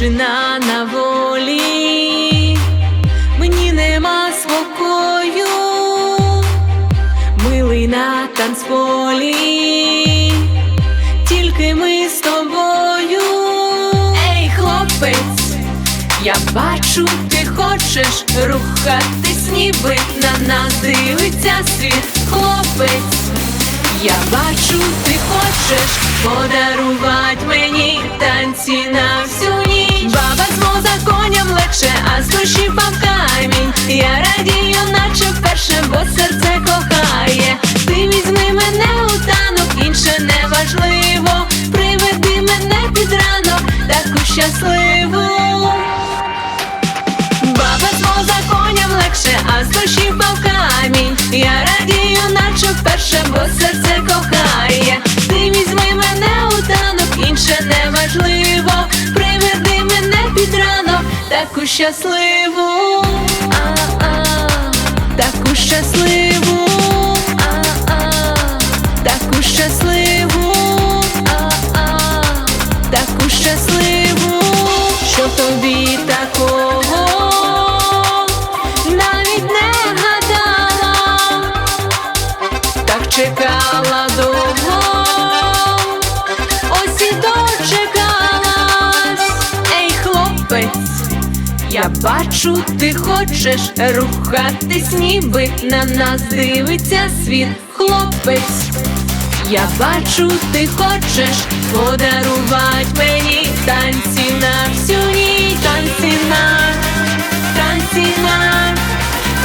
тишина на волі, мені нема спокою, милий на танцполі, тільки ми з тобою. Ей, хлопець, я бачу, ти хочеш рухатись, ніби на нас дивиться світ, хлопець. Я бачу, ти хочеш подарувати мені танці на всю коням легше, а з душі пав камінь. Я радію, наче вперше, бо серце кохає. Ти візьми мене у танок, інше не важливо. Приведи мене під ранок, таку щасливу. Баба з коням легше, а з душі впав камінь. Я радію, наче вперше, бо серце кохає. Ти візьми мене у танок, інше не важливо. Приведи мене під ранок, таку щасливу, а-а, таку щасливу, а-а, таку щасливу, а-а, таку щасливу, що тобі такого? Навіть не гадала, так чекала довго, бачу, ти хочеш рухатись, ніби на нас дивиться світ, хлопець. Я бачу, ти хочеш подарувати мені танці на всю ніч, танці на, танці на,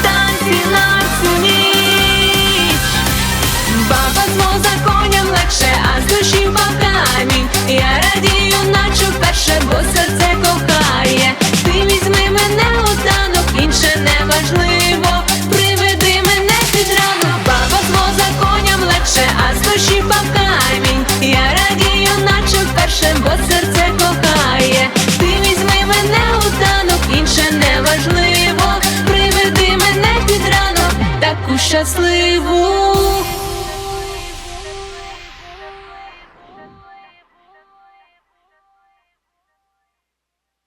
танці на всю ніч. Баба з моза коням легше, а з душі камінь. Я радію, наче вперше, бо щасливу.